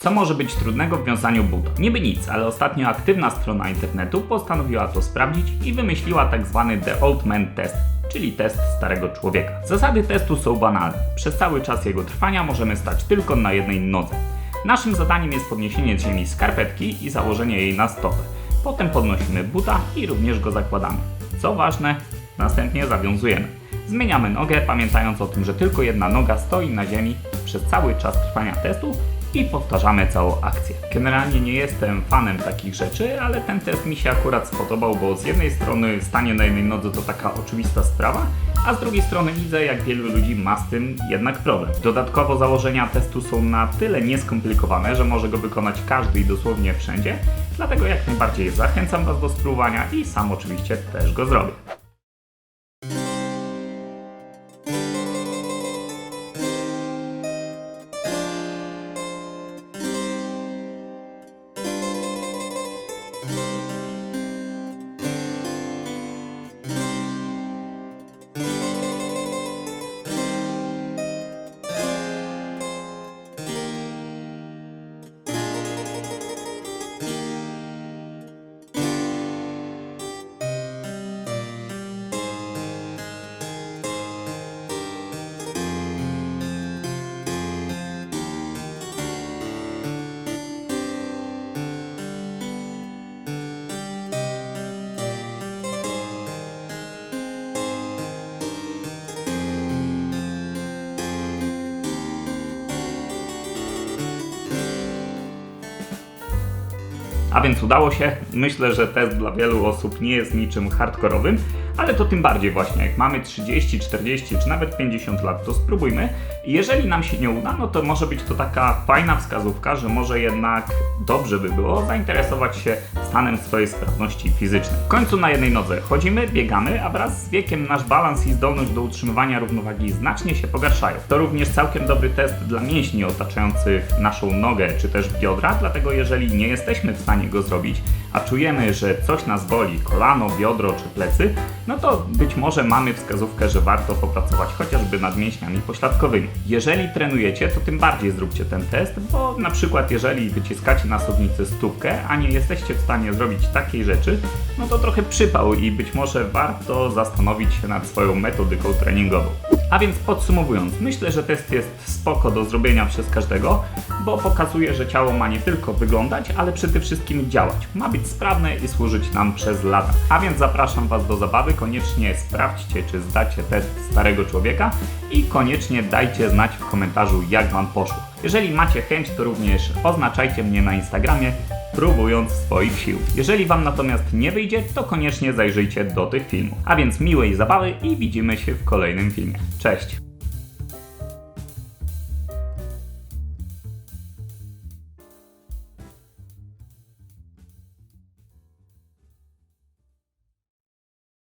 Co może być trudnego w wiązaniu butów? Niby nic, ale ostatnio aktywna strona internetu postanowiła to sprawdzić i wymyśliła tak zwany The Old Man Test, czyli test starego człowieka. Zasady testu są banalne. Przez cały czas jego trwania możemy stać tylko na jednej nodze. Naszym zadaniem jest podniesienie ziemi skarpetki i założenie jej na stopę. Potem podnosimy buta i również go zakładamy. Co ważne, następnie zawiązujemy. Zmieniamy nogę, pamiętając o tym, że tylko jedna noga stoi na ziemi przez cały czas trwania testu i powtarzamy całą akcję. Generalnie nie jestem fanem takich rzeczy, ale ten test mi się akurat spodobał, bo z jednej strony stanie na jednej nodze to taka oczywista sprawa, a z drugiej strony widzę, jak wielu ludzi ma z tym jednak problem. Dodatkowo założenia testu są na tyle nieskomplikowane, że może go wykonać każdy i dosłownie wszędzie, dlatego jak najbardziej zachęcam Was do spróbowania i sam oczywiście też go zrobię. A więc udało się. Myślę, że test dla wielu osób nie jest niczym hardkorowym, ale to tym bardziej właśnie, jak mamy 30, 40 czy nawet 50 lat, to spróbujmy. Jeżeli nam się nie uda, no to może być to taka fajna wskazówka, że może jednak dobrze by było zainteresować się stanem swojej sprawności fizycznej. W końcu na jednej nodze chodzimy, biegamy, a wraz z wiekiem nasz balans i zdolność do utrzymywania równowagi znacznie się pogarszają. To również całkiem dobry test dla mięśni otaczających naszą nogę czy też biodra, dlatego jeżeli nie jesteśmy w stanie go zrobić, a czujemy, że coś nas boli, kolano, biodro czy plecy, no to być może mamy wskazówkę, że warto popracować chociażby nad mięśniami pośladkowymi. Jeżeli trenujecie, to tym bardziej zróbcie ten test, bo na przykład jeżeli wyciskacie na słownicy stópkę, a nie jesteście w stanie zrobić takiej rzeczy, no to trochę przypał i być może warto zastanowić się nad swoją metodyką treningową. A więc podsumowując, myślę, że test jest spoko do zrobienia przez każdego, bo pokazuje, że ciało ma nie tylko wyglądać, ale przede wszystkim działać. Ma być sprawne i służyć nam przez lata. A więc zapraszam Was do zabawy, koniecznie sprawdźcie, czy zdacie test starego człowieka i koniecznie dajcie znać w komentarzu, jak Wam poszło. Jeżeli macie chęć, to również oznaczajcie mnie na Instagramie, próbując swoich sił. Jeżeli Wam natomiast nie wyjdzie, to koniecznie zajrzyjcie do tych filmów. A więc miłej zabawy i widzimy się w kolejnym filmie. Cześć!